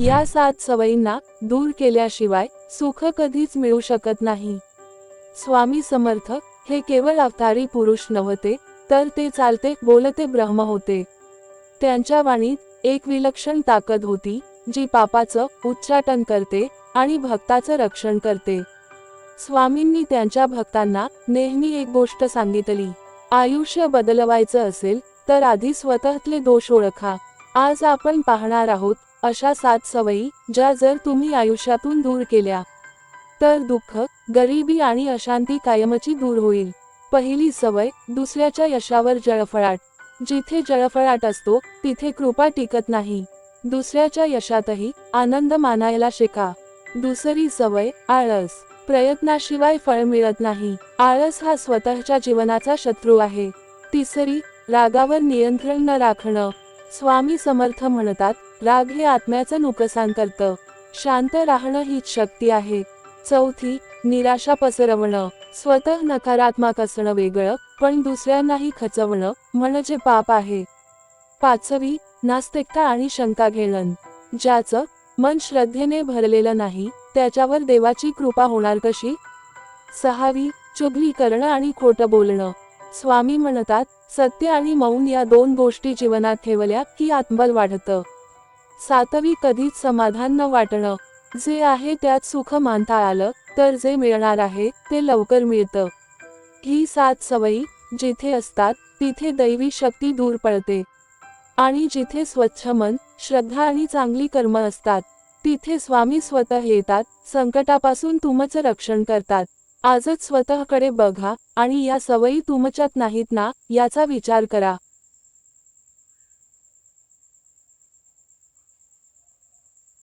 या सात सवयींना दूर केल्याशिवाय सुख कधीच मिळू शकत नाही. स्वामी समर्थ हे केवळ अवतारी पुरुष नव्हते तर ते चालते बोलते ब्रह्म होते. त्यांच्या वाणीत एक विलक्षण ताकद होती जी पापाचं उच्चाटन करते आणि भक्ताचं रक्षण करते. स्वामींनी त्यांच्या भक्तांना नेहमी एक गोष्ट सांगितली आयुष्य बदलवायचं असेल तर आधी स्वतःतले दोष ओळखा. आज आपण पाहणार आहोत अशा सात सवयी ज्या जर तुम्ही आयुष्यातून दूर केल्या तर दुःख गरिबी आणि अशांती कायमची दूर होईल. पहिली सवय दुसऱ्याच्या यशावर जळफळाट. जिथे जळफळाट असतो तिथे कृपा टिकत नाही. दुसऱ्याच्या यशातही आनंद मानायला शिका. दुसरी सवय आळस. प्रयत्नाशिवाय फळ मिळत नाही. आळस हा स्वतःच्या जीवनाचा शत्रू आहे. तिसरी रागावर नियंत्रण न राखणं. स्वामी समर्थ म्हणतात राग हे आत्म्याचं नुकसान करतं. शांत राहणं हीच शक्ती आहे. चौथी निराशा पसरवणं. स्वतः नकारात्मक असणं वेगळं पण दुसऱ्यांनाही खचवणं म्हणजे पाप आहे. पाचवी नास्तिकता आणि शंका घेणं. ज्याचं मन श्रद्धेने भरलेलं नाही त्याच्यावर देवाची कृपा होणार कशी? सहावी चुगली करणं आणि खोटं बोलणं. स्वामी म्हणतात सत्य आणि मौन या दोन गोष्टी जीवनात ठेवल्या की आत्मबल वाढतं. सातवी कधीच समाधान न वाटणं. जे आहे त्यात सुख मानता आलं तर जे मिळणार आहे ते लवकर मिळतं. ही सात सवयी जिथे असतात तिथे दैवी शक्ती दूर पडते. आणि जिथे स्वच्छ मन श्रद्धा आणि चांगली कर्म असतात तिथे स्वामी स्वतः येतात संकटापासून तुमचं रक्षण करतात. आजच स्वतःकडे बघा आणि या सवयी तुमच्यात नाहीत ना याचा विचार करा.